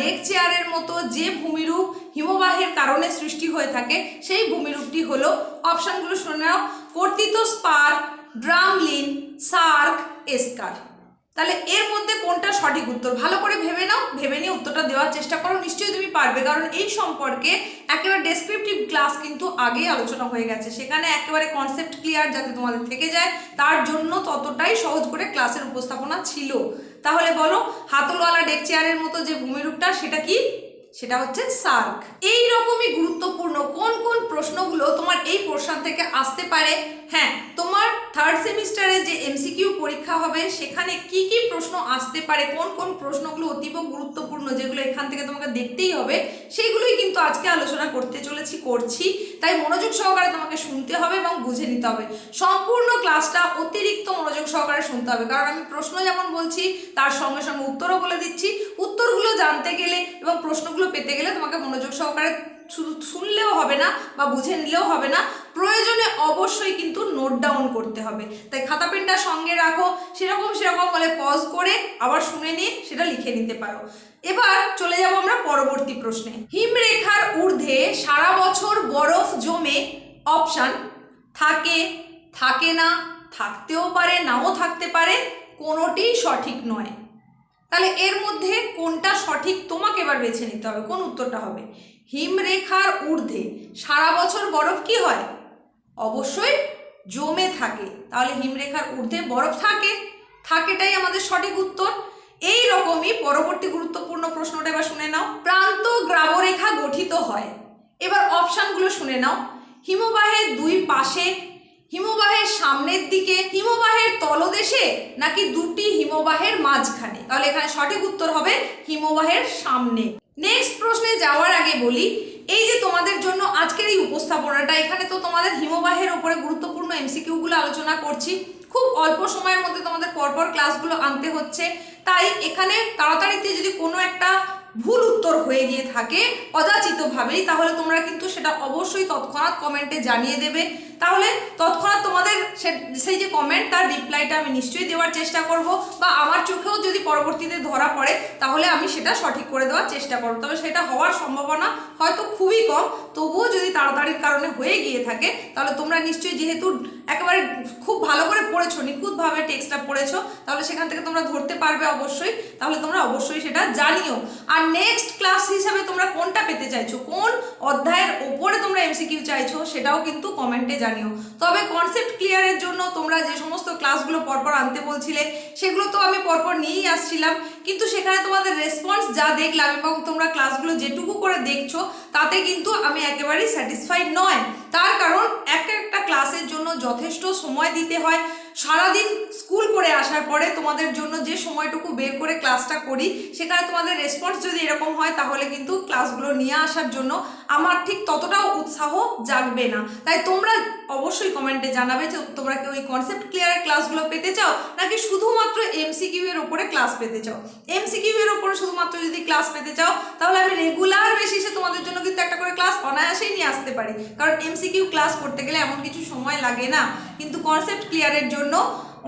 Day চেয়ারের মতো যে ভূমিরূপ হিমবাহের কারণে সৃষ্টি হয়ে থাকে, সেই ভূমিরূপটি হলো, অপশানগুলো শুনে নাও, কর্তিত স্পার ড্রামলিন, সার্ক, এসকার। তাহলে এর মধ্যে কোনটা সঠিক উত্তর? ভালো করে ভেবে নাও, ভেবে নিয়ে উত্তরটা দেওয়ার চেষ্টা করো, নিশ্চয়ই তুমি পারবে, কারণ এই সম্পর্কে একেবারে ডেসক্রিপটিভ ক্লাস কিন্তু আগেই আলোচনা হয়ে গেছে। সেখানে একেবারে কনসেপ্ট ক্লিয়ার যাতে তোমাদের থেকে যায়, তার জন্য ততটাই সহজ করে ক্লাসের উপস্থাপনা ছিল। তাহলে বলো হাতলওয়ালা ডেক চেয়ারের মতো যে ভূমিরূপটা সেটা কি? সেটা হচ্ছে সার্ক। এই রকমই গুরুত্বপূর্ণ কোন কোন প্রশ্নগুলো তোমার এই পোর্শন থেকে আসতে পারে। হ্যাঁ তোমার থার্ড সেমিস্টারে যে এমসিকিউ পরীক্ষা হবে, সেখানে কি কি প্রশ্ন আসতে পারে, কোন কোন প্রশ্নগুলো অতীব গুরুত্বপূর্ণ যেগুলো এখান থেকে তোমাকে দেখতেই হবে সেইগুলোই কিন্তু আজকে আলোচনা করতে চলেছি, করছি। তাই মনোযোগ সহকারে তোমাকে শুনতে হবে এবং বুঝে নিতে হবে। সম্পূর্ণ ক্লাসটা অতিরিক্ত মনোযোগ সহকারে শুনতে হবে। কারণ আমি প্রশ্ন যেমন বলছি, তার সঙ্গে সঙ্গে উত্তরও বলে দিচ্ছি। উত্তরগুলো জানতে গেলে এবং প্রশ্নগুলো পেতে গেলে তোমাকে মনোযোগ সহকারে শুধু শুনলেও হবে না বা বুঝে নিলেও হবে না। প্রয়োজনে অবশ্যই কিন্তু নোট ডাউন করতে হবে। তাই খাতা পেনটা সঙ্গে রাখো, সেরকম সেরকম হলে পজ করে আবার শুনে নিয়ে সেটা লিখে নিতে পারো। এবার চলে যাব আমরা পরবর্তী প্রশ্নে। হিমরেখার ঊর্ধ্বে সারা বছর বরফ জমে অপশান থাকে থাকে না, থাকতেও পারে, নাও থাকতে পারে, কোনোটিই সঠিক নয়। তাহলে এর মধ্যে কোনটা সঠিক তোমাকে এবার বেছে নিতে হবে? কোন উত্তরটা হবে? হিমরেখার ঊর্ধ্বে সারা বছর বরফ কি হয়? অবশ্যই জমে থাকে। তাহলে হিমরেখার ঊর্ধ্বে বরফ থাকে। থাকেটাই আমাদের সঠিক উত্তর। এই রকমই পরবর্তী গুরুত্বপূর্ণ প্রশ্নটা এবার শুনে নাও। প্রান্ত গ্রাবরেখা গঠিত হয়। এবার অপশানগুলো শুনে নাও। হিমবাহের দুই পাশে হিমবাহের সামনের দিকে, হিমবাহের তলদেশে নাকি দুটি হিমবাহের মাঝখানে? তাহলে এখানে সঠিক উত্তর হবে হিমবাহের সামনে। নেক্সট প্রশ্নে যাওয়ার আগে বলি, এই যে তোমাদের জন্য আজকের এই উপস্থাপনাটা, এখানে তো তোমাদের হিমবাহের ওপরে গুরুত্বপূর্ণ এমসিকিউগুলো আলোচনা করছি। খুব অল্প সময়ের মধ্যে তোমাদের পরপর ক্লাসগুলো আনতে হচ্ছে। তাই এখানে তাড়াতাড়িতে যদি কোনো একটা ভুল উত্তর হয়ে গিয়ে থাকে, অযাচিতভাবেই, তাহলে তোমরা কিন্তু সেটা অবশ্যই তৎক্ষণাৎ কমেন্টে জানিয়ে দেবে। তাহলে তৎক্ষণাৎ তোমাদের সেই যে কমেন্ট তার রিপ্লাইটা আমি নিশ্চয়ই দেওয়ার চেষ্টা করব বা আমার চোখেও যদি পরবর্তীতে ধরা পড়ে, তাহলে আমি সেটা সঠিক করে দেওয়ার চেষ্টা করব। তবে সেটা হওয়ার সম্ভাবনা হয়তো খুবই কম, তবুও যদি তাড়াতাড়ির কারণে হয়ে গিয়ে থাকে, তাহলে তোমরা নিশ্চয়ই যেহেতু একেবারে খুব ভালো করে পড়েছো, নিখুঁতভাবে টেক্সটটা পড়েছো, তাহলে সেখান থেকে তোমরা ধরতে পারবে অবশ্যই, তাহলে তোমরা অবশ্যই সেটা জানিও। আর নেক্সট ক্লাস হিসাবে তোমরা কোনটা পেতে চাইছো? কোন অধ্যায়ের ওপরে তোমরা এমসিকিউ চাইছো? সেটাও কিন্তু কমেন্টে জানিও। তবে কনসেপ্ট ক্লিয়ারের জন্য তোমরা যে সমস্ত ক্লাসগুলো পরপর আনতে বলছিলে, সেগুলো তো আমি পরপর নিয়েই আসছিলাম। কিন্তু সেখানে তোমাদের রেসপন্স যা দেখলাম এবং তোমরা ক্লাসগুলো যেটুকু করে দেখছ, তাতে কিন্তু আমি একেবারেই স্যাটিসফাইড নয়। তার কারণ এক একটা ক্লাসের জন্য যথেষ্ট সময় দিতে হয়। সারাদিন স্কুল করে আসার পরে তোমাদের জন্য যে সময়টুকু বের করে ক্লাসটা করি, সেখানে তোমাদের রেসপন্স যদি এরকম হয়, তাহলে কিন্তু ক্লাসগুলো নিয়ে আসার জন্য আমার ঠিক ততটাও উৎসাহ জাগবে না। তাই তোমরা অবশ্যই কমেন্টে জানাবে যে তোমরা কি ওই কনসেপ্ট ক্লিয়ারের ক্লাসগুলো পেতে চাও, নাকি শুধুমাত্র এমসিকিউ এর ওপরে ক্লাস পেতে চাও? এমসিকিউ এর ওপরে শুধুমাত্র যদি ক্লাস পেতে চাও, তাহলে আমি রেগুলার বেসিসে তোমাদের জন্য কিন্তু একটা করে ক্লাস অনায়াসেই নিয়ে আসতে পারি। কারণ এমসিকিউ ক্লাস করতে গেলে এমন কিছু সময় লাগে না। কিন্তু কনসেপ্ট ক্লিয়ারের জন্য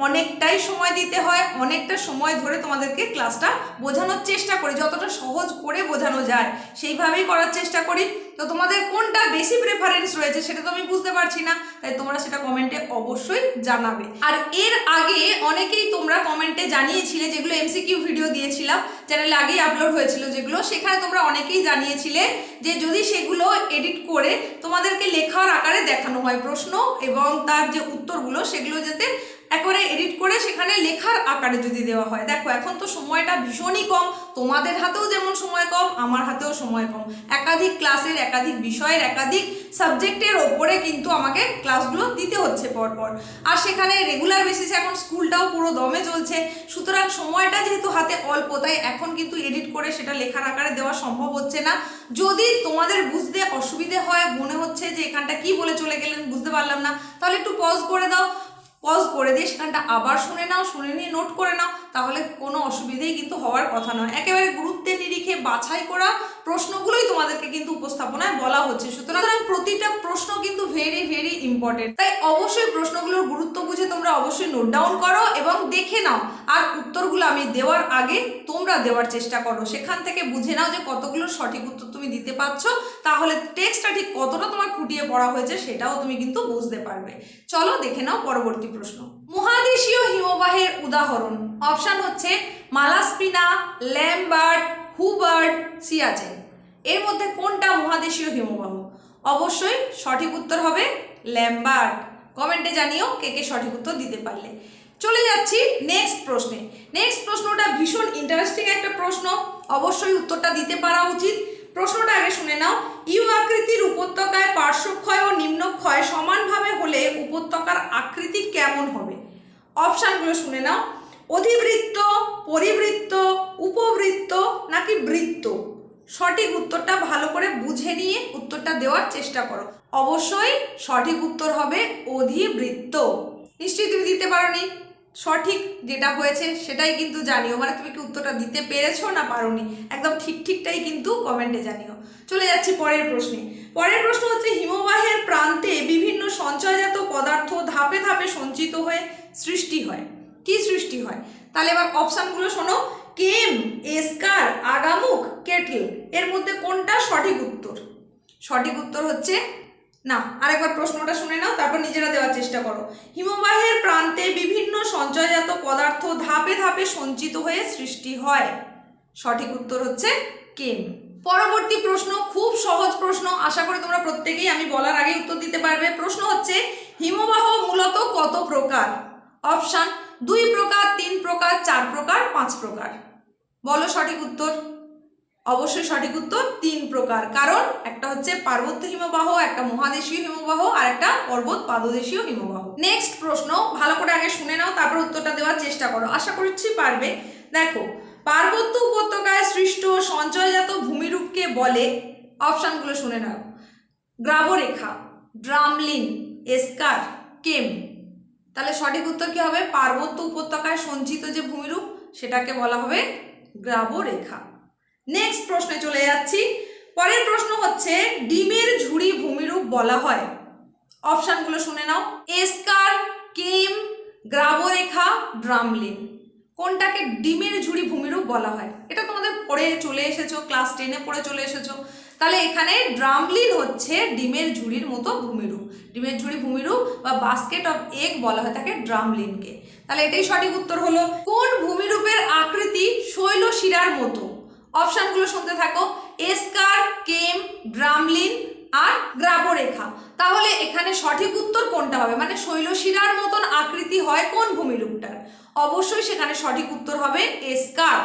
অনেকটাই সময় দিতে হয়, অনেকটা সময় ধরে তোমাদেরকে ক্লাসটা বোঝানোর চেষ্টা করি, যতটা সহজ করে বোঝানো যায়, সেইভাবেই করার চেষ্টা করি। তো তোমাদের কোনটা বেশি প্রেফারেন্স রয়েছে সেটা তো আমি বুঝতে পারছি না, তাই তোমরা সেটা কমেন্টে অবশ্যই জানাবে। আর এর আগে অনেকেই তোমরা কমেন্টে জানিয়েছিলে যেগুলো এমসিকিউ ভিডিও দিয়েছিলাম চ্যানেলে আগেই আপলোড হয়েছিল যেগুলো, সেখানে তোমরা অনেকেই জানিয়েছিলে যে যদি সেগুলো এডিট করে তোমাদেরকে লেখার আকারে দেখানো হয় প্রশ্ন এবং তার যে উত্তরগুলো, সেগুলো যাতে একেবারে এডিট করে সেখানে লেখার আকারে যদি দেওয়া হয়। দেখো, এখন তো সময়টা ভীষণই কম। তোমাদের হাতেও যেমন সময় কম, আমার হাতেও সময় কম। একাধিক ক্লাসের একাধিক বিষয়ের, একাধিক সাবজেক্টের ওপরে কিন্তু আমাকে ক্লাসগুলো দিতে হচ্ছে পরপর। আর সেখানে রেগুলার বেসিসে এখন স্কুলটাও পুরো দমে চলছে। সুতরাং সময়টা যেহেতু হাতে অল্প, তাই এখন কিন্তু এডিট করে সেটা লেখার আকারে দেওয়া সম্ভব হচ্ছে না। যদি তোমাদের বুঝতে অসুবিধে হয়, মনে হচ্ছে যে এখানটা কি বলে চলে গেলেন, বুঝতে পারলাম না, তাহলে একটু পজ করে দাও। পজ করে দিয়ে সেখানটা আবার শুনে নাও, শুনে নিয়ে নোট করে নাও, তাহলে কোনো অসুবিধেই কিন্তু হওয়ার কথা নয়। একেবারে গুরুত্বের নিরিখে বাছাই করা প্রশ্নগুলোই তোমাদেরকে কিন্তু উপস্থাপনায় বলা হচ্ছে। সুতরাং প্রতিটা প্রশ্ন কিন্তু ভেরি ভেরি ইম্পর্টেন্ট তাই অবশ্যই প্রশ্নগুলোর গুরুত্ব বুঝে তোমরা অবশ্যই নোট ডাউন করো এবং দেখে নাও আর উত্তরগুলো আমি দেওয়ার আগে তোমরা দেওয়ার চেষ্টা করো। সেখান থেকে বুঝে নাও যে কতগুলো সঠিক উত্তর তুমি দিতে পারছ। তাহলে টেক্সটটা ঠিক কতটা তোমার খুঁটিয়ে পড়া হয়েছে সেটাও তুমি কিন্তু বুঝতে পারবে। চলো দেখে নাও পরবর্তী প্রশ্ন। মহাদেশীয় হিমবাহের উদাহরণ। অপশন হচ্ছে মালাস্পিনা ল্যামবার্ড হুবার্ড সিয়াচেন। এর মধ্যে কোনটা মহাদেশীয় হিমবাহ? অবশ্যই সঠিক উত্তর হবে ল্যামবার্ড কমেন্টে জানিও কে কে সঠিক উত্তর দিতে পারলে। চলে যাচ্ছি নেক্সট প্রশ্নে। নেক্সট প্রশ্নটা ভীষণ ইন্টারেস্টিং একটা প্রশ্ন। অবশ্যই উত্তরটা দিতে পারা উচিত। প্রশ্নটা আগে শুনে নাও। ইউ আকৃতির উপত্যকায় পার্শ্বক্ষয় ও নিম্নক্ষয় সমানভাবে হলে উপত্যকার আকৃতি কেমন হবে? অপশানগুলো শুনে নাও। অধিবৃত্ত, পরিবৃত্ত, উপবৃত্ত নাকি বৃত্ত? সঠিক উত্তরটা ভালো করে বুঝে নিয়ে উত্তরটা দেওয়ার চেষ্টা করো। অবশ্যই সঠিক উত্তর হবে অধিবৃত্ত। নিশ্চয়ই তুমি দিতে পারোনি। সঠিক যেটা হয়েছে সেটাই কিন্তু জানিও। মানে তুমি কি উত্তরটা দিতে পেরেছ না পারোনি? একদম ঠিক ঠিকটাই কিন্তু কমেন্টে জানিও। চলে যাচ্ছি পরের প্রশ্নে। পরের প্রশ্ন হচ্ছে, হিমবাহের প্রান্তে বিভিন্ন সঞ্চয়জাত পদার্থ ধাপে ধাপে সঞ্চিত হয়ে সৃষ্টি হয়। কি সৃষ্টি হয়? তাহলে এবার অপশানগুলো শোনো। কেম, এসকার আগামুখ কেটল। এর মধ্যে কোনটা সঠিক উত্তর? সঠিক উত্তর হচ্ছে না। আরেকবার প্রশ্নটা শুনে নাও, তারপর নিজেরা দেওয়ার চেষ্টা করো। হিমবাহের প্রান্তে বিভিন্ন সঞ্চয়জাত পদার্থ ধাপে ধাপে সঞ্চিত হয়ে সৃষ্টি হয়। সঠিক উত্তর হচ্ছে কেম। পরবর্তী প্রশ্ন, খুব সহজ প্রশ্ন। আশা করি তোমরা প্রত্যেকেই আমি বলার আগে উত্তর দিতে পারবে। প্রশ্ন হচ্ছে, হিমবাহ মূলত কত প্রকার? অপশান দুই প্রকার, তিন প্রকার, চার প্রকার, পাঁচ প্রকার। বলো সঠিক উত্তর? অবশ্যই সঠিক উত্তর, তিন প্রকার। কারণ একটা হচ্ছে পার্বত্য হিমবাহ, একটা মহাদেশীয় হিমবাহ, আর একটা পর্বত পাদদেশীয় হিমবাহ। নেক্সট প্রশ্ন, ভালো করে আগে শুনে নাও, তারপর উত্তরটা দেওয়ার চেষ্টা করো। আশা করছি পারবে। দেখো, পার্বত্য উপত্যকায় সৃষ্ট সঞ্চয়জাত ভূমিরূপকে বলে অপশানগুলো শুনে নাও। গ্রাবরেখা, ড্রামলিন, এসকার, কেম? তাহলে সঠিক উত্তর কি হবে? পার্বত্য উপত্যকায় সঞ্চিত যে ভূমিরূপ, সেটাকে বলা হবে গ্রাবরেখা। নেক্সট প্রশ্নে চলে যাচ্ছি। পরের প্রশ্ন হচ্ছে, ডিমের ঝুড়ি ভূমিরূপ বলা হয়। অপশানগুলো শুনে নাও। এসকার, কেম, গ্রাবরেখা, ড্রামলিন। কোনটাকে ডিমের ঝুড়ি ভূমিরূপ বলা হয়? এটা তোমাদের পড়ে চলে এসেছ, ক্লাস টেনে পড়ে চলে এসেছ। তাহলে এখানে ড্রামলিন হচ্ছে ডিমের ঝুড়ির মতো ভূমিরূপ। ডিমের ঝুড়ি ভূমিরূপ বা বাস্কেট অফ এগ বলা হয় তাকে ড্রামলিনকে। তাহলে এটাই সঠিক উত্তর হলো, কোন ভূমিরূপের আকৃতি শৈলশিরার মতো? অপশানগুলো শুনতে থাকো, এসকার, কেম, ড্রামলিন আর গ্রাবরেখা। তাহলে এখানে সঠিক উত্তর কোনটা হবে? মানে শৈলশিরার মতন আকৃতি হয় কোন ভূমিরূপটার? অবশ্যই সেখানে সঠিক উত্তর হবে এসকার।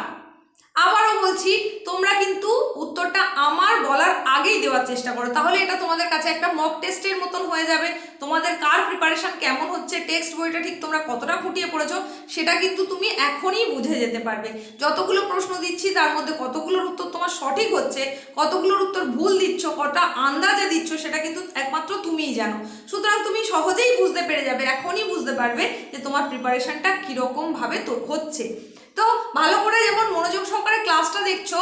আবারও বলছি, তোমরা কিন্তু উত্তরটা আমার বলার আগেই দেওয়ার চেষ্টা করো। তাহলে এটা তোমাদের কাছে একটা মক টেস্টের মতন হয়ে যাবে। তোমাদের কার প্রিপারেশন কেমন হচ্ছে টেক্সট বইটা ঠিক তোমরা কতটা খুঁটিয়ে পড়েছো, সেটা কিন্তু তুমি এখনই বুঝে যেতে পারবে। যতগুলো প্রশ্ন দিচ্ছি, তার মধ্যে কতগুলোর উত্তর তোমার সঠিক হচ্ছে, কতগুলোর উত্তর ভুল দিচ্ছ, কটা আন্দাজে দিচ্ছ, সেটা কিন্তু একমাত্র তুমিই জানো। সুতরাং তুমি সহজেই বুঝতে পেরে যাবে, এখনই বুঝতে পারবে যে তোমার প্রিপারেশনটা কীরকমভাবে তো হচ্ছে। তো ভালো করে যেমন মনোযোগ সহকারে ক্লাসটা দেখছ,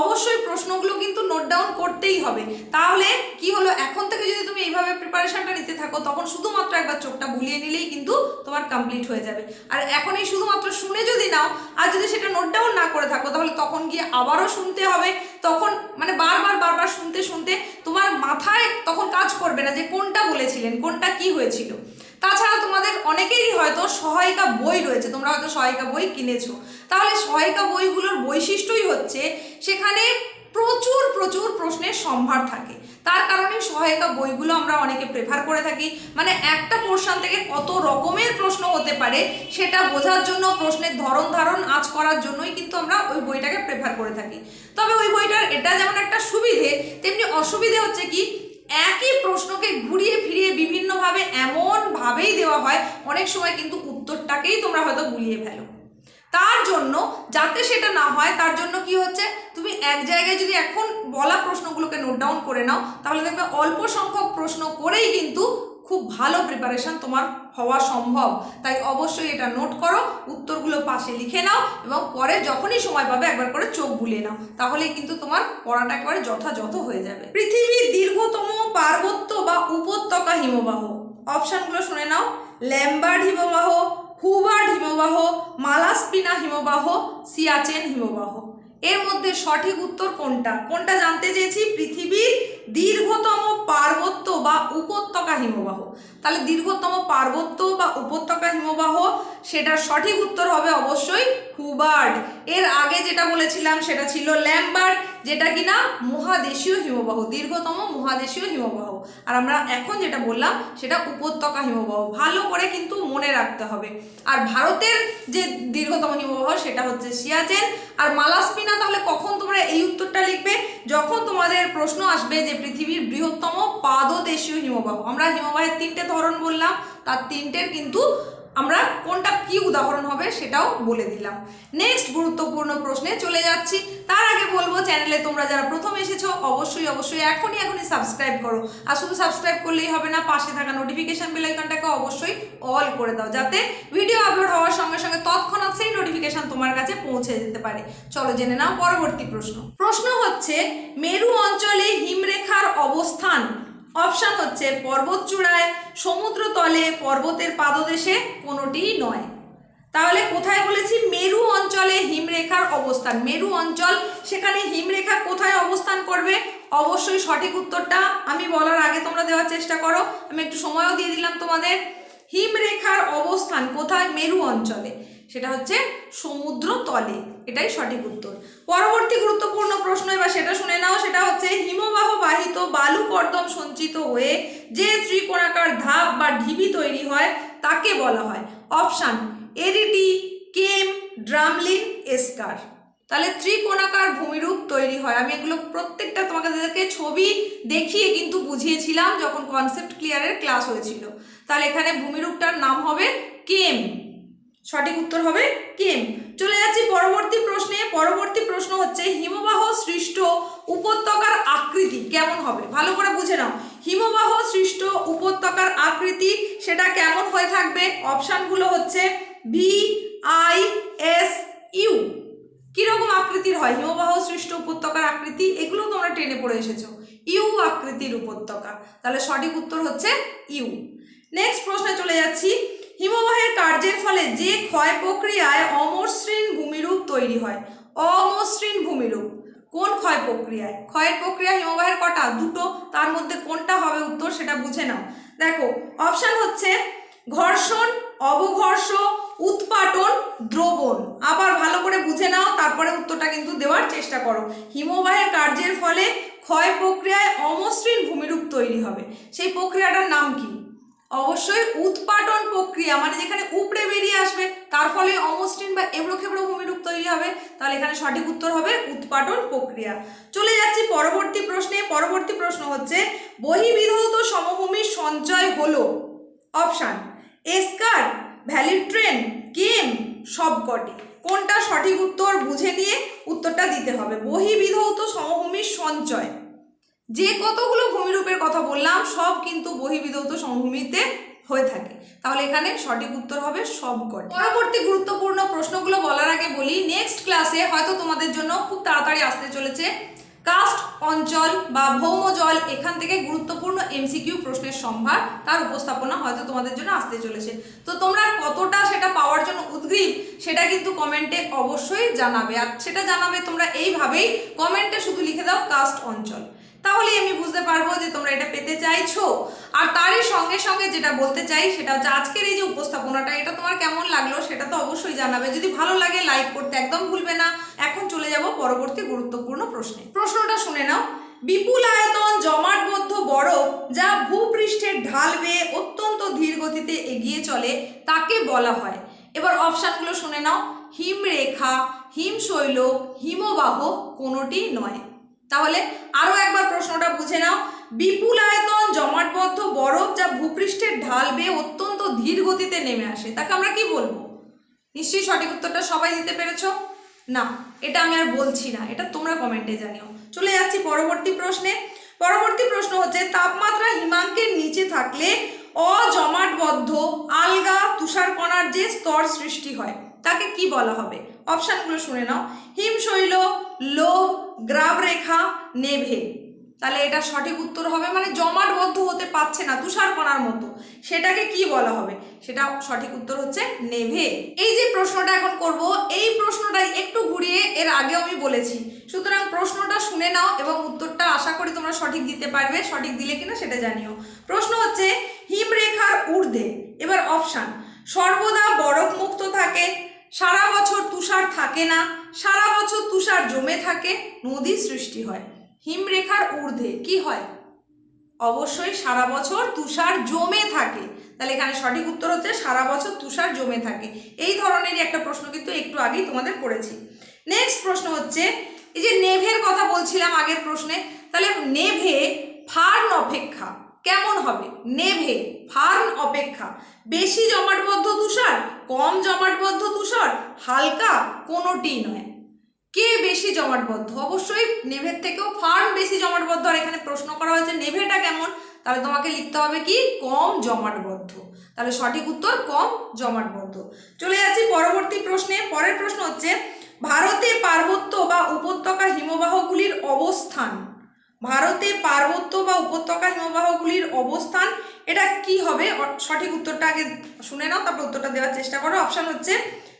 অবশ্যই প্রশ্নগুলো কিন্তু নোট ডাউন করতেই হবে। তাহলে কি হলো? এখন থেকে যদি তুমি এইভাবে প্রিপারেশনটা নিতে থাকো, তখন শুধুমাত্র একবার চোখটা বুলিয়ে নিলেই কিন্তু তোমার কমপ্লিট হয়ে যাবে। আর এখন এই শুধুমাত্র শুনে যদি নাও, আর যদি সেটা নোট ডাউন না করে থাকো, তাহলে তখন গিয়ে আবারও শুনতে হবে। তখন মানে বারবার বারবার শুনতে শুনতে তোমার মাথায় তখন কাজ করবে না যে কোনটা বলেছিলেন, কোনটা কি হয়েছিল। তাছাড়া তোমাদের অনেকেরই হয়তো সহায়িকা বই রয়েছে, তোমরা হয়তো সহায়িকা বই কিনেছো। তাহলে সহায়িকা বইগুলোর বৈশিষ্ট্যই হচ্ছে সেখানে প্রচুর প্রচুর প্রশ্নের সম্ভার থাকে। তার কারণে সহায়িকা বইগুলো আমরা অনেকে প্রেফার করে থাকি। মানে একটা পোর্শন থেকে কত রকমের প্রশ্ন হতে পারে সেটা বোঝার জন্য, প্রশ্নের ধরন ধারণ আজ করার জন্যই কিন্তু আমরা ওই বইটাকে প্রেফার করে থাকি। তবে ওই বইটার, এটা যেমন একটা সুবিধে, তেমনি অসুবিধে হচ্ছে কি একই প্রশ্নকে ঘুরিয়ে ফিরিয়ে বিভিন্নভাবে এমনভাবেই দেওয়া হয়, অনেক সময় কিন্তু উত্তরটাকেই তোমরা হয়তো গুলিয়ে ফেলো। তার জন্য, যাতে সেটা না হয়, তার জন্য কি হচ্ছে? তুমি এক জায়গায় যদি এখন বলা প্রশ্নগুলোকে নোট ডাউন করে নাও, তাহলে দেখবে অল্প সংখ্যক প্রশ্ন করেই কিন্তু খুব ভালো প্রিপারেশন তোমার হওয়া সম্ভব। তাই অবশ্যই এটা নোট করো, উত্তরগুলো পাশে লিখে নাও এবং পরে যখনই সময় পাবে একবার করে চোখ বুলিয়ে নাও। তাহলেই কিন্তু তোমার পড়াটা একেবারে যথাযথ হয়ে যাবে। পৃথিবীর দীর্ঘতম পার্বত্য বা উপত্যকা হিমবাহ। অপশানগুলো শুনে নাও। ল্যাম্বার্ড হিমবাহ, হুবার্ড হিমবাহ, মালাস্পিনা হিমবাহ, সিয়াচেন হিমবাহ। এর মধ্যে সঠিক উত্তর কোনটা? কোনটা জানতে চেয়েছি? পৃথিবীর দীর্ঘতম পার্বত্য বা উপত্যকা হিমবাহ। তাহলে দীর্ঘতম পার্বত্য বা উপত্যকা হিমবাহ, সেটার সঠিক উত্তর হবে অবশ্যই হুবার্ড এর আগে যেটা বলেছিলাম সেটা ছিল ল্যাম্বার্ড যেটা কিনা মহাদেশীয় হিমবাহ, দীর্ঘতম মহাদেশীয় হিমবাহ। আর আমরা এখন যেটা বললাম সেটা উপত্যকা হিমবাহ। ভালো করে কিন্তু মনে রাখতে হবে। আর ভারতের যে দীর্ঘতম হিমবাহ সেটা হচ্ছে সিয়াচেন। আর মালাস্পিনা তাহলে কখন তোমরা এই উত্তরটা লিখবে? যখন তোমাদের প্রশ্ন আসবে যে পৃথিবীর বৃহত্তম পাদদেশীয় হিমবাহ। আমরা হিমবাহের তিনটে ধরন বললাম। তার তিনটের কিন্তু আমরা কোনটা কি উদাহরণ হবে সেটাও বলে দিলাম। নেক্সট গুরুত্বপূর্ণ প্রশ্নে চলে যাচ্ছি। তার আগে বলব, চ্যানেলে তোমরা যারা প্রথম এসেছ, অবশ্যই অবশ্যই এখনই এখনই সাবস্ক্রাইব করো। আর শুধু সাবস্ক্রাইব করলেই হবে না, পাশে থাকা নোটিফিকেশন বেল আইকনটাকে অবশ্যই অল করে দাও, যাতে ভিডিও আপলোড হওয়ার সঙ্গে সঙ্গে তৎক্ষণাৎ সেই নোটিফিকেশান তোমার কাছে পৌঁছে যেতে পারে। চলো জেনে নাও পরবর্তী প্রশ্ন। প্রশ্ন হচ্ছে, মেরু অঞ্চলে হিমরেখার অবস্থান অপশন হচ্ছে পর্বতচূড়ায় সমুদ্রতলে পর্বতের পাদদেশে কোনোটিই নয়। তাহলে কোথায় বলেছি? মেরু অঞ্চলে হিমরেখার অবস্থান। মেরু অঞ্চল, সেখানে হিমরেখা কোথায় অবস্থান করবে? অবশ্যই সঠিক উত্তরটা আমি বলার আগে তোমরা দেওয়ার চেষ্টা করো। আমি একটু সময়ও দিয়ে দিলাম তোমাদের। হিমরেখার অবস্থান কোথায়? মেরু অঞ্চলে। সেটা হচ্ছে সমুদ্র তলে এটাই সঠিক উত্তর। পরবর্তী গুরুত্বপূর্ণ প্রশ্ন, এবার সেটা শুনে নাও, সেটা হচ্ছে হিমবাহ বাহিত বালু কর্দম সঞ্চিত হয়ে যে ত্রিকোণাকার ধাপ বা ঢিবি তৈরি হয়, তাকে বলা হয়। Option arete kame drumlin esker. তাহলে ত্রিকোণাকার ভূমিরূপ তৈরি হয়। আমি এগুলো প্রত্যেকটা তোমাদেরকে ছবি দেখিয়ে কিন্তু বুঝিয়েছিলাম যখন কনসেপ্ট ক্লিয়ারের ক্লাস হয়েছিল। তাহলে এখানে ভূমিরূপটার নাম হবে কেম সঠিক উত্তর হবে কেম চলে যাচ্ছি পরবর্তী প্রশ্নে। পরবর্তী প্রশ্ন হচ্ছে, হিমবাহ সৃষ্ট উপত্যকার আকৃতি কেমন হবে? ভালো করে বুঝে নাও। হিমবাহ সৃষ্ট উপত্যকার আকৃতি, সেটা কেমন হয়ে থাকবে? অপশানগুলো হচ্ছে ভি আই এস ইউ কীরকম আকৃতির হয়? হিমবাহ সৃষ্ট উপত্যকার আকৃতি, এগুলো তোমরা টেনে পড়ে এসেছ। ইউ আকৃতির উপত্যকা। তাহলে সঠিক উত্তর হচ্ছে ইউ নেক্সট প্রশ্নে চলে যাচ্ছি। হিমবাহের কার্যের ফলে যে ক্ষয় প্রক্রিয়ায় অমসৃণ ভূমিরূপ তৈরি হয়। অমসৃণ ভূমিরূপ। কোন ক্ষয় প্রক্রিয়ায়? ক্ষয়ের প্রক্রিয়া হিমবাহের কটা? দুটো। তার মধ্যে কোনটা হবে উত্তর সেটা বুঝে নাও। দেখো অপশান হচ্ছে ঘর্ষণ, অবঘর্ষ, উৎপাটন, দ্রবণ। আবার ভালো করে বুঝে নাও, তারপরে উত্তরটা কিন্তু দেওয়ার চেষ্টা করো। হিমবাহের কার্যের ফলে ক্ষয় প্রক্রিয়ায় অমসৃণ ভূমিরূপ তৈরি হবে। সেই প্রক্রিয়াটার নাম কি? অবশ্যই উৎপাটন প্রক্রিয়া মানে যেখানে উপড়ে বেরিয়ে আসবে, তার ফলে অমসৃণ বা এবড়ো খেবড়ো ভূমিরূপ তৈরি হবে, তাহলে এখানে সঠিক উত্তর হবে উৎপাটন প্রক্রিয়া। চলে যাচ্ছি পরবর্তী প্রশ্নে, পরবর্তী প্রশ্ন হচ্ছে বহিবিধৌত সমভূমির সঞ্চয় হলো। Option, esker valley train kame সবকটি। কোনটা সঠিক উত্তর বুঝে নিয়ে উত্তরটা দিতে হবে। বহিবিধৌত সমভূমির সঞ্চয়। যে কতগুলো ভূমিরূপের কথা বললাম, সব কিন্তু বহিবিধৌত সমভূমিতে হয়ে থাকে। তাহলে এখানে সঠিক উত্তর হবে সব সবকটি। পরবর্তী গুরুত্বপূর্ণ প্রশ্নগুলো বলার আগে বলি নেক্সট ক্লাসে হয়তো তোমাদের জন্য খুব তাড়াতাড়ি আসতে চলেছে। কাস্ট অঞ্চল বা ভৌম জল এখান থেকে গুরুত্বপূর্ণ এমসিকিউ প্রশ্নের সম্ভার, তার উপস্থাপনা হয়তো তোমাদের জন্য আসতে চলেছে। তো তোমরা কতটা সেটা পাওয়ার জন্য উদ্গ্রীব, সেটা কিন্তু কমেন্টে অবশ্যই জানাবে। আর সেটা জানাবে তোমরা এইভাবেই, কমেন্টে শুধু লিখে দাও কাস্ট অঞ্চল। তাহলেই আমি বুঝতে পারব যে তোমরা এটা পেতে চাইছো। আর তারই সঙ্গে সঙ্গে যেটা বলতে চাই, সেটা হচ্ছে আজকের এই যে উপস্থাপনাটা, এটা তোমার কেমন লাগল সেটা তো অবশ্যই জানাবে। যদি ভালো লাগে লাইক করতে একদম ভুলবে না। এখন চলে যাব পরবর্তী গুরুত্বপূর্ণ প্রশ্নে। প্রশ্নটা শুনে নাও। বিপুল আয়তন জমাটবদ্ধ বরফ যা ভূপৃষ্ঠের ঢাল বেয়ে অত্যন্ত ধীর গতিতে এগিয়ে চলে, তাকে বলা হয়। এবার অপশানগুলো শুনে নাও। হিমরেখা, হিমশৈল, হিমবাহ কোনোটি নয়। তাহলে আরও একবার প্রশ্নটা বুঝে নাও। বিপুল আয়তন জমাটবদ্ধ বরফ যা ভূপৃষ্ঠের ঢাল বেয়ে অত্যন্ত ধীর গতিতে নেমে আসে। তাকে আমরা কি বলব? নিশ্চয়ই সঠিক উত্তরটা সবাই দিতে পেরেছ? না, এটা আমি আর বলছি না, এটা তোমরা কমেন্টে জানিও। চলে যাচ্ছি পরবর্তী প্রশ্নে। পরবর্তী প্রশ্ন হচ্ছে, তাপমাত্রা হিমাঙ্কের নিচে থাকলে অজমাটবদ্ধ আলগা তুষারকণার যে স্তর সৃষ্টি হয়, তাকে কি বলা হবে? অপশানগুলো শুনে নাও। হিমশৈল লোভ গ্রাবরেখা নেভে। তাহলে এটা সঠিক উত্তর হবে মানে জমাটবদ্ধ হতে পারছে না, তুষারকণার মতো। সেটাকে কি বলা হবে? সেটা সঠিক উত্তর হচ্ছে নেভে। এই যে প্রশ্নটা এখন করব, এই প্রশ্নটা একটু ঘুরিয়ে এর আগেও আমি বলেছি। সুতরাং প্রশ্নটা শুনে নাও এবং উত্তরটা আশা করি তোমরা সঠিক দিতে পারবে, সঠিক দিলে কিনা সেটা জানিও। প্রশ্ন হচ্ছে হিমরেখার ঊর্ধ্বে, এবার অপশান, সর্বদা বরফ মুক্ত থাকে সারা বছর তুষার থাকে না, সারা বছর তুষার জমে থাকে, নদী সৃষ্টি হয়। হিমরেখার ঊর্ধ্বে কি হয়? অবশ্যই সারা বছর তুষার জমে থাকে। তাহলে এখানে সঠিক উত্তর হচ্ছে সারা বছর তুষার জমে থাকে। এই ধরনেরই একটা প্রশ্ন কিন্তু একটু আগেই তোমাদের করেছি। নেক্সট প্রশ্ন হচ্ছে, এই যে নেভের কথা বলছিলাম আগের প্রশ্নে, তাহলে নেভে ফার্ন অপেক্ষা। কেমন হবে? নেভে ফার্ন অপেক্ষা। বেশি জমাটবদ্ধ তুষার, কম জমাটবদ্ধ তুষার, হালকা কোনোটিই নয়। কে বেশি জমাটবদ্ধ? অবশ্যই নেভের থেকেও ফার্ম বেশি জমাটবদ্ধ। আর এখানে প্রশ্ন করা হয়েছে, নেভেটা কেমন? তাহলে তোমাকে লিখতে হবে কি? কম জমাটবদ্ধ। তাহলে সঠিক উত্তর, কম জমাটবদ্ধ। চলে যাচ্ছি পরবর্তী প্রশ্নে। পরের প্রশ্ন হচ্ছে, ভারতে পার্বত্য বা উপত্যকা হিমবাহগুলির অবস্থান। ভারতে পার্বত্য বা অবস্থান, এটা কি হবে? সঠিক উত্তরটা আগে শুনে নাও, তারপর উত্তরটা দেওয়ার চেষ্টা করো। অপশান হচ্ছে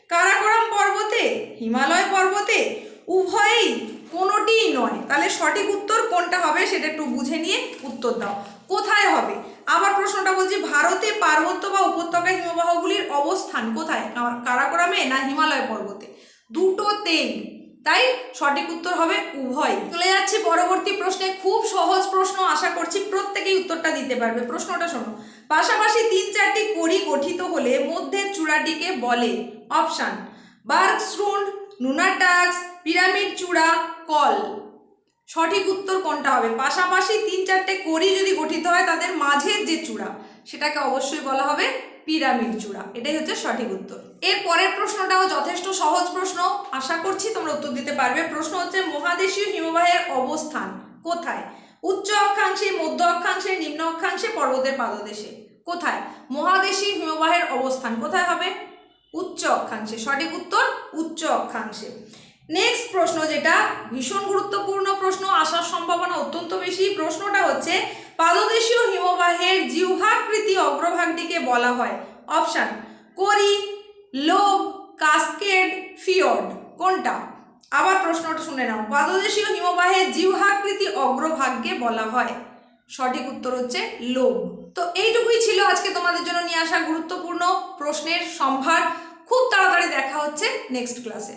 কারাকোরাম পর্বতে, হিমালয় পর্বতে, উভয়ই কোনোটিই নয়। তাহলে সঠিক উত্তর কোনটা হবে সেটা একটু বুঝে নিয়ে উত্তর দাও। কোথায় হবে? আবার প্রশ্নটা বলছি, ভারতে পার্বত্য বা উপত্যকা হিমবাহগুলির অবস্থান কোথায়? কারাকোরামে না হিমালয় পর্বতে? দুটোতেই তাই সঠিক উত্তর হবে উভয় চলে যাচ্ছি পরবর্তী প্রশ্নে। খুব সহজ প্রশ্ন আশা করছি প্রত্যেকেই উত্তরটা দিতে পারবে। প্রশ্নটা শোনো। পাশাপাশি তিন চারটি কড়ি গঠিত হলে মধ্যের চূড়াটিকে বলে অপশান বার্গস্ট্রুন্ড নুনাটাক্স পিরামিড চূড়া, কল। সঠিক উত্তর কোনটা হবে? পাশাপাশি তিন চারটে কড়ি যদি গঠিত হয় তাদের মাঝের যে চূড়া, সেটাকে অবশ্যই বলা হবে পিরামিড চূড়া। এটাই হচ্ছে সঠিক উত্তর। এর পরের প্রশ্নটাও যথেষ্ট সহজ প্রশ্ন। আশা করছি তোমরা উত্তর দিতে পারবে। প্রশ্ন হচ্ছে, মহাদেশীয় হিমবাহের অবস্থান কোথায়? উচ্চ অক্ষাংশে, মধ্য অক্ষাংশে, নিম্ন অক্ষাংশে, পর্বতের পাদদেশে। কোথায়? মহাদেশীয় হিমবাহের অবস্থান কোথায় হবে? উচ্চ অক্ষাংশে। সঠিক উত্তর, উচ্চ অক্ষাংশে। নেক্সট প্রশ্ন যেটা, ভীষণ গুরুত্বপূর্ণ প্রশ্ন, আসার সম্ভাবনা অত্যন্ত বেশি। প্রশ্নটা হচ্ছে, পাদদেশীয় হিমবাহের জিহ্বাকৃতি অগ্রভাগটিকে বলা হয়। অপশান করি লোব কাস্কেড, ফিয়ড, কোনটা? আবার প্রশ্নটা শুনে নাও। পাদদেশীয় হিমবাহের জিহ্বাকৃতি অগ্রভাগকে বলা হয়। সঠিক উত্তর হচ্ছে লোভ। তো এইটুকুই ছিল আজকে তোমাদের জন্য নিয়ে আসা গুরুত্বপূর্ণ প্রশ্নের সম্ভার। খুব তাড়াতাড়ি দেখা হচ্ছে নেক্সট ক্লাসে